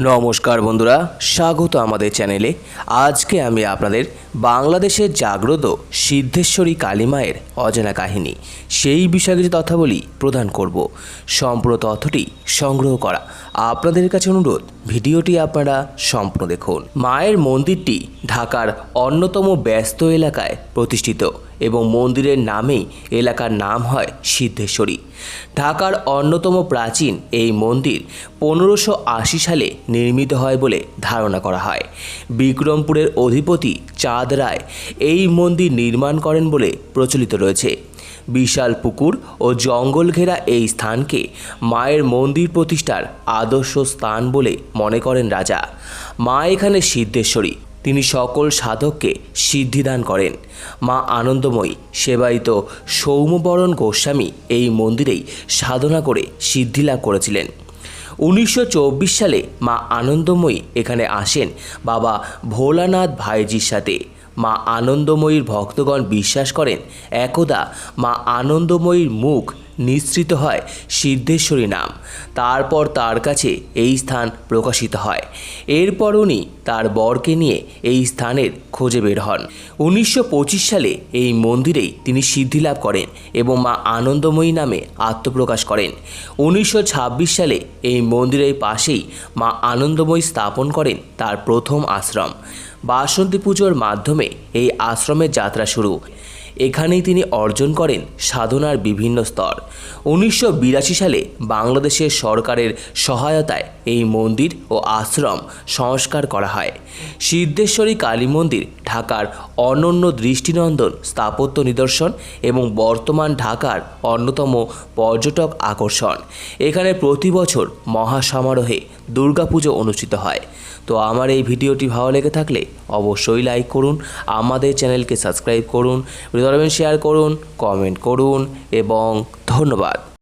নমস্কার বন্ধুরা, স্বাগত আমাদের চ্যানেলে। আজকে আমি আপনাদের বাংলাদেশের জাগ্রত সিদ্ধেশ্বরী কালীমায়ের অজানা কাহিনী। সেই বিষয়ে কিছু তথ্যাবলী প্রদান করব। সম্পূর্ণ তথ্যটি সংগ্রহ করা আপনাদের কাছে অনুরোধ, ভিডিওটি আপনারা সম্পূর্ণ দেখুন। মায়ের মন্দিরটি ঢাকার অন্যতম ব্যস্ত এলাকায় প্রতিষ্ঠিত। এবং মন্দিরের নামেই এলাকার নাম হয় সিদ্ধেশ্বরী। ঢাকার অন্যতম প্রাচীন এই মন্দির পনেরোশো আশি সালে নির্মিত হয় বলে ধারণা করা হয়। বিক্রমপুরের অধিপতি চাঁদ রায় এই মন্দির নির্মাণ করেন বলে প্রচলিত রয়েছে। বিশাল পুকুর ও জঙ্গল ঘেরা এই স্থানকে মায়ের মন্দির প্রতিষ্ঠার আদর্শ স্থান বলে মনে করেন রাজা। মা এখানে সিদ্ধেশ্বরী। তিনি সকল সাধককে সিদ্ধিদান করেন। মা আনন্দময়ী সেবায়িত সৌম্যবরণ গোস্বামী এই মন্দিরেই সাধনা করে সিদ্ধি লাভ করেছিলেন। উনিশশো চব্বিশ সালে মা আনন্দময়ী এখানে আসেন বাবা ভোলানাথ ভাইজির সাথে। মা আনন্দময়ীর ভক্তগণ বিশ্বাস করেন, একদা মা আনন্দময়ীর মুখ নিঃসৃত হয় সিদ্ধেশ্বরী নাম। তারপর তার কাছে এই স্থান প্রকাশিত হয়। এরপর উনি তার বরকে নিয়ে এই স্থানের খোঁজে বের হন। উনিশশো পঁচিশ সালে এই মন্দিরেই তিনি সিদ্ধি লাভ করেন এবং মা আনন্দময়ী নামে আত্মপ্রকাশ করেন। উনিশশো ছাব্বিশ সালে এই মন্দিরের পাশেই মা আনন্দময়ী স্থাপন করেন তার প্রথম আশ্রম। বাসন্তী পুজোর মাধ্যমে এই আশ্রমের যাত্রা শুরু। এখানেই তিনি অর্জন করেন সাধনার বিভিন্ন স্তর। উনিশশো বিরাশি সালে বাংলাদেশের সরকারের সহায়তায় এই মন্দির ও আশ্রম সংস্কার করা হয়। সিদ্ধেশ্বরী কালী মন্দির ঢাকার অনন্য দৃষ্টিনন্দন স্থাপত্য নিদর্শন এবং বর্তমান ঢাকার অন্যতম পর্যটক আকর্ষণ। এখানে প্রতি বছর মহাসমারোহে দুর্গাপুজো অনুষ্ঠিত হয়। তো আমার এই ভিডিওটি ভালো লেগে থাকলে অবশ্যই লাইক করুন আমাদের চ্যানেলকে সাবস্ক্রাইব করুন ভিডিও শেয়ার করুন কমেন্ট করুন এবং ধন্যবাদ।